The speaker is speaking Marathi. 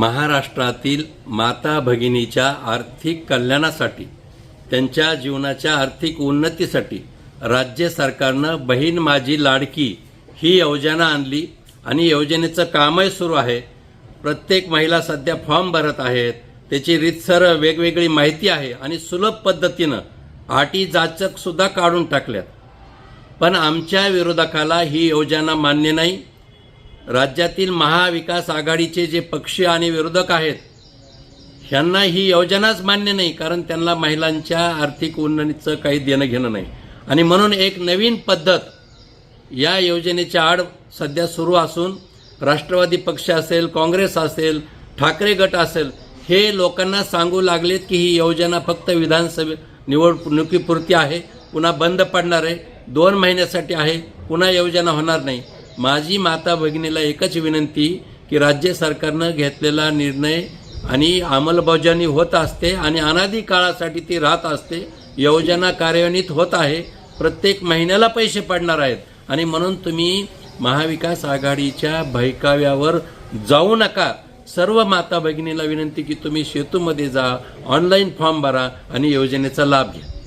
महाराष्ट्रातील माता भगिनीच्या आर्थिक कल्याणासाठी त्यांच्या जीवनाच्या आर्थिक उन्नतीसाठी राज्य सरकारनं बहीण माझी लाडकी ही योजना आणली आणि योजनेचं कामही सुरू आहे. प्रत्येक महिला सध्या फॉर्म भरत आहेत. त्याची रीतसर वेगवेगळी माहिती आहे आणि सुलभ पद्धतीनं आटी जाचकसुद्धा काढून टाकल्यात. पण आमच्या विरोधकाला ही योजना मान्य नाही. राज्यातील महाविकास आघाडीचे जे पक्ष आणि विरोधक आहेत ह्यांना ही योजनाच मान्य नाही कारण त्यांना महिलांच्या आर्थिक उन्नतीचं काही देणं घेणं नाही. आणि म्हणून एक नवीन पद्धत या योजनेच्या आड सध्या सुरू असून राष्ट्रवादी पक्ष असेल काँग्रेस असेल ठाकरे गट असेल हे लोकांना सांगू लागलेत की ही योजना फक्त विधानसभे निवडणुकीपुरती आहे पुन्हा बंद पडणार आहे दोन महिन्यासाठी आहे पुन्हा योजना होणार नाही. माझी माता भगिनीला एकच विनंती की राज्य सरकारनं घेतलेला निर्णय आणि अंमलबजावणी होत असते आणि अनादी काळासाठी ती राहत असते. योजना कार्यान्वित होत आहे. प्रत्येक महिन्याला पैसे पडणार आहेत. आणि म्हणून तुम्ही महाविकास आघाडीच्या भैकाव्यावर जाऊ नका. सर्व माता भगिनीला विनंती की तुम्ही सेतूमध्ये जा ऑनलाईन फॉर्म भरा आणि योजनेचा लाभ घ्या.